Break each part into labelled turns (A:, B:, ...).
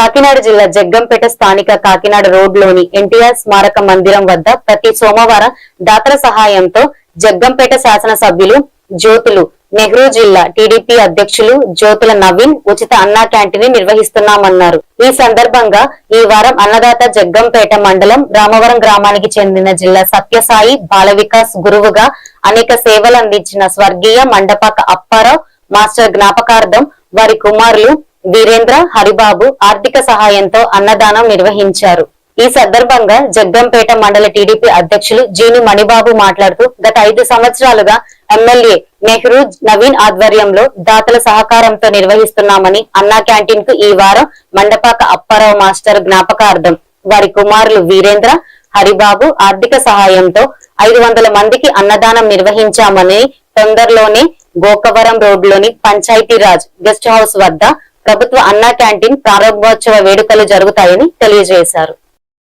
A: కాకినాడ జిల్లా జగ్గంపేట స్థానిక కాకినాడ రోడ్లోని ఎన్టీఆర్ స్మారక మందిరం వద్ద ప్రతి సోమవారం దాతల సహాయంతో జగ్గంపేట శాసనసభ్యులు జ్యోతులు నెహ్రూ జిల్లా టీడీపీ అధ్యక్షులు జ్యోతుల నవీన్ ఉచిత అన్నా క్యాంటీన్ నిర్వహిస్తున్నామన్నారు. ఈ సందర్భంగా ఈ వారం అన్నదాత జగ్గంపేట మండలం రామవరం గ్రామానికి చెందిన జిల్లా సత్యసాయి బాల వికాస్ గురువుగా అనేక సేవలు అందించిన స్వర్గీయ మండపాక అప్పారావు మాస్టర్ జ్ఞాపకార్థం వారి కుమారులు వీరేంద్ర హరిబాబు ఆర్థిక సహాయంతో అన్నదానం నిర్వహించారు. ఈ సందర్భంగా జగ్గంపేట మండల టీడీపీ అధ్యక్షులు జీని మణిబాబు మాట్లాడుతూ గత ఐదు సంవత్సరాలుగా ఎమ్మెల్యే నెహ్రూ నవీన్ ఆధ్వర్యంలో దాతల సహకారంతో నిర్వహిస్తున్నామని అన్నా క్యాంటీన్కు ఈ వారం మండపాక అప్పారావు మాస్టర్ జ్ఞాపకార్థం. వారి కుమారులు వీరేంద్ర హరిబాబు ఆర్థిక సహాయంతో ఐదు వందల మందికి అన్నదానం నిర్వహించామని తొందరలోనే గోకవరం రోడ్లోని పంచాయతీరాజ్ గెస్ట్ హౌస్ వద్ద ప్రభుత్వ అన్నా క్యాంటీన్ ప్రారంభోత్సవ వేడుకలు జరుగుతాయని తెలియజేశారు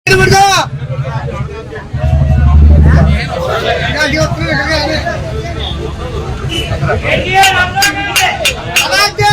B: నిలబడదా? అలాగే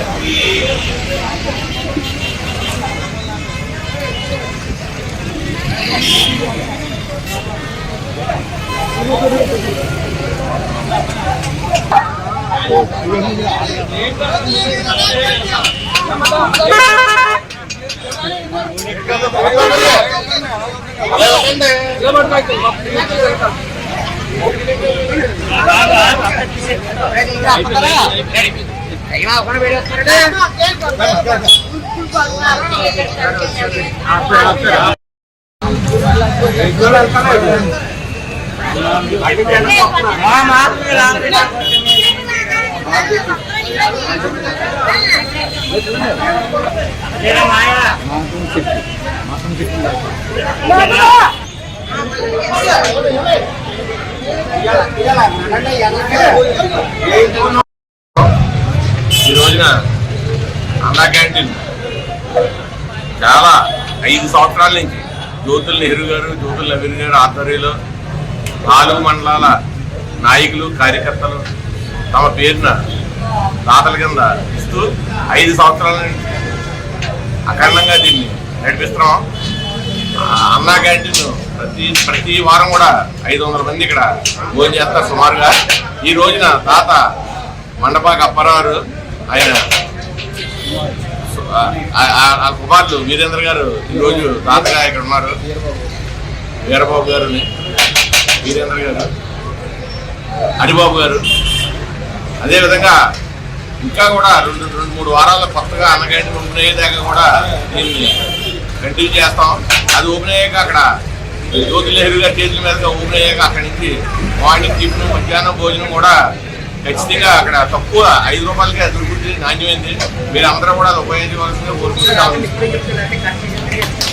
B: అంటే, జ్యోతిలారి అలాగే.
C: ఈ రోజున అన్నా క్యాంటీన్. చాలా ఐదు సంవత్సరాల నుంచి జ్యోతుల్ నెహ్రూ గారు జ్యోతుల్ నవీన్ గారు ఆధ్వర్యంలో నాలుగు మండలాల నాయకులు కార్యకర్తలు తమ పేరున దాతల కింద ఇస్తూ ఐదు సంవత్సరాల నుంచి అఖండంగా దీన్ని నడిపిస్తున్నాం. అన్నా క్యాంటీన్ ప్రతి ప్రతి వారం కూడా ఐదు వందల మంది ఇక్కడ భోజనం చేస్తారు సుమారుగా. ఈ రోజున తాత మండపాకి అప్పారావు ఆయన ఆ- కుమారులు వీరేంద్ర గారు ఈరోజు తాతగా ఇక్కడ ఉన్నారు. వీరబాబు గారు వీరేంద్ర గారు హరిబాబు గారు. అదేవిధంగా ఇంకా కూడా రెండు రెండు మూడు వారాల కొత్తగా అన్నగంటి ఓపెన్ అయ్యేదాకా కూడా దీన్ని కంటిన్యూ చేస్తాం. అది ఓపెన్ అయ్యాక అక్కడ జ్యోతి నెహ్రూ గారి చేతుల మీదుగా ఓపెన్ అయ్యాక అక్కడి నుంచి మార్నింగ్ టిఫిన్ మధ్యాహ్నం భోజనం కూడా ఖచ్చితంగా అక్కడ తక్కువ ఐదు రూపాయలకే దొరుకుతుంది నాణ్యమైంది. మీరు అందరూ కూడా అది ఉపయోగించవలసిందిగా కోరుకుంటున్నాం